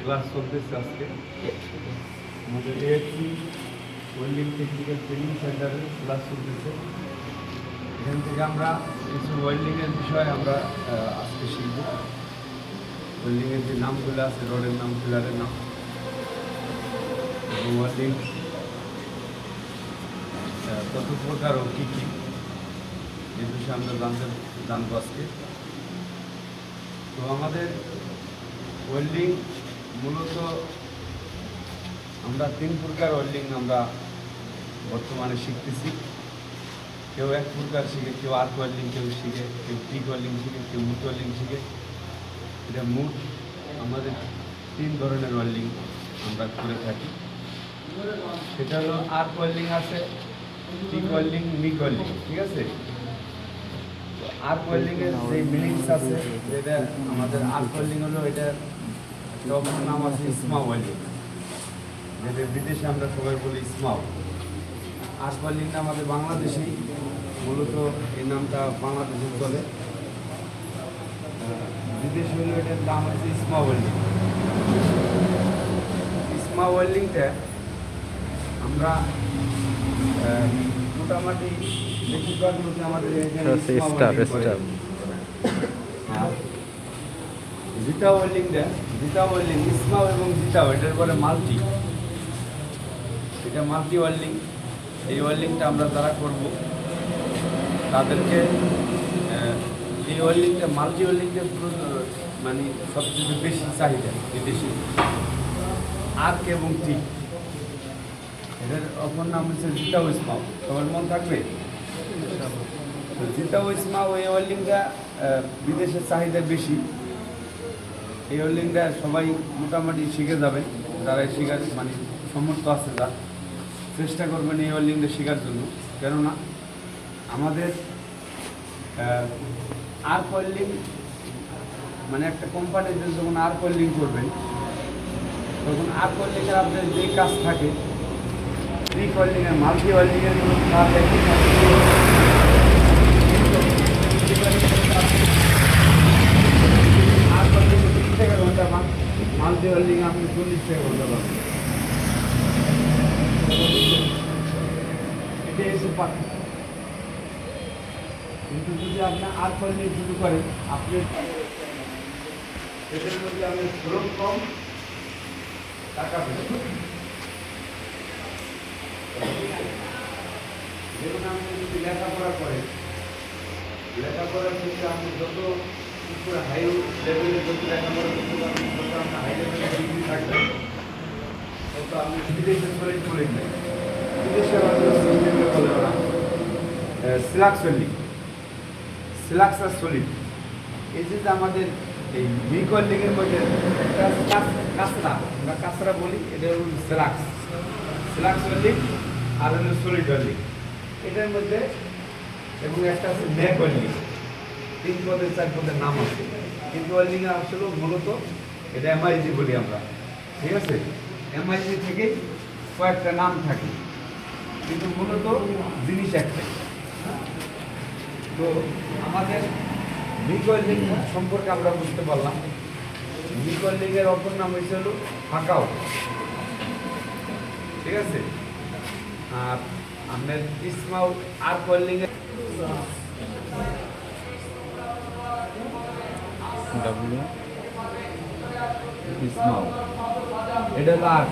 Class চলতেছে আজকে আমাদের এএফসি ওয়েল্ডিং টেকনিক্যাল ট্রেনিং সেন্টারে ক্লাস চলতেছে এখান থেকে আমরা কিছু ওয়েল্ডিংয়ের বিষয়ে আমরা আজকে শিখব। ওয়েল্ডিংয়ের যে নামগুলো আছে, রডের নাম পিলারের নাম, এবং ওয়েল্ডিং কত প্রকার ও কী কী এই বিষয়ে আমরা জানতে, জানব আজকে। তো আমাদের ওয়েল্ডিং মূলত আমরা তিন প্রকার ওয়েল্ডিং আমরা বর্তমানে শিখতেছি। কেউ এক প্রকার শিখে, কেউ আর্ক ওয়েল্ডিং কেউ শিখে, কেউ টিক ওয়েল্ডিং শিখে, কেউ মুট ওয়েল্ডিং শিখে। এটা মুট, আমাদের তিন ধরনের ওয়েল্ডিং আমরা করে থাকি। সেটা হলো আর্ক ওয়েল্ডিং আছে টিক ওয়েল্ডিং মিক ওয়েল্ডিং ঠিক আছে? আর্ক ওয়েল্ডিং এর যে মিনিংস আছে, যেটা আমাদের আর্ক ওয়েল্ডিং হলো এটা নাম আছে স্মা ওয়েল্ডিং যেটা বিদেশে আমরা সবাই বলি স্মাও আর্ক ওয়েল্ডিংটা আমাদের বাংলাদেশেই মূলত এই নামটা বাংলাদেশে চলে। বিদেশে হলো এটার নাম হচ্ছে স্মা ওয়েল্ডিং স্মা ওয়েল্ডিংটা আমরা মোটামুটি বেশিরভাগ আমাদের এখানে হচ্ছে স্মা স্টার, ওয়েল্ডিং করে। স্টার। আর জিতা ওয়েল্ডিংটা জিতা ওয়েল্ডিং ইসমাও এবং জিতাও এটার পরে মাল্টি। এটা মাল্টি ওয়েল্ডিং এই ওয়েল্ডিংটা আমরা যারা করব তাদেরকে এই ওয়েল্ডিংটা মাল্টি ওয়েল্ডিংটা মানে সবচেয়ে বেশি চাহিদা বিদেশি। আর্ক এবং টিক এটার অপর নাম হচ্ছে জিতাও ইসমাও সবার মন থাকবে? তো জিতাও ইসমাও এই ওয়েল্ডিংটা বিদেশের চাহিদা বেশি। এই ওয়েল্ডিংটা সবাই মোটামুটি শিখে যাবে। যারা শেখার মানে সমর্থ আছে তার। চেষ্টা করবেন এই ওয়েল্ডিংটা শেখার জন্য। কেননা আমাদের আর্ক ওয়েল্ডিং মানে একটা কোম্পানিতে যখন আর্ক ওয়েল্ডিং করবেন, তখন আর্ক ওয়েল্ডিংয়ের আপনার যে কাজ থাকে রিক ওয়েল্ডিংয়ের মাল্টি ওয়েল্ডিংয়ের কোনো কাজ টাকা ঘণ্টা পান মাল্টি ওয়েল্ডিং আপনি চল্লিশ টাকা ঘণ্টা পাবেন হচ্ছে পার্থক্য কিন্তু যদি আপনি আর ওয়েল্ডিং শুরু করেন আপনি এটার মধ্যে আপনি শ্রম টাকা বেশি যেমন আপনি যদি লেখাপড়া করেন লেখাপড়ার ক্ষেত্রে আপনি যত হাই যত লেখাপড়া করতে হাই লেভেলে ডিগ্রি থাকবে। তত বিদেশে চলে চলে যাবেন বিদেশে আমাদের সিস্টেমে বলে সলিড এই যে আমাদের এই মিক ওয়েল্ডিংয়ের মধ্যে একটা কাঁচরা আমরা কাঁচরা বলি, এটা হল সিলাক্স। সিলাক্স ওয়েল্ডিং আর হলো সলিড ওয়েল্ডিং এটার মধ্যে এবং একটা আছে ম্যাক তিন পদের, চার পদের নাম আছে। কিন্তু আসলে মূলত এটা এমআইজি বলি আমরা। ঠিক আছে? এমআইজি থেকে কয়েকটা নাম থাকে। কিন্তু মূলত জিনিস একটাই। তো আমাদের মিক ওয়েল্ডিং সম্পর্কে আমরা বুঝতে পারলাম। মিক ওয়েল্ডিংয়ের অপর নাম হয়েছে হলো ফাঁকাও ঠিক আছে? আর আপনার ইসমাউ আর ওয়েল্ডিংয়ের ডাব্লিউ ইসমাউ এটা হলো আর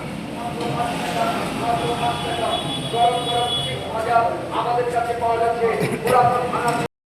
আমাদের কাছে পাওয়া যাচ্ছে পুরাতন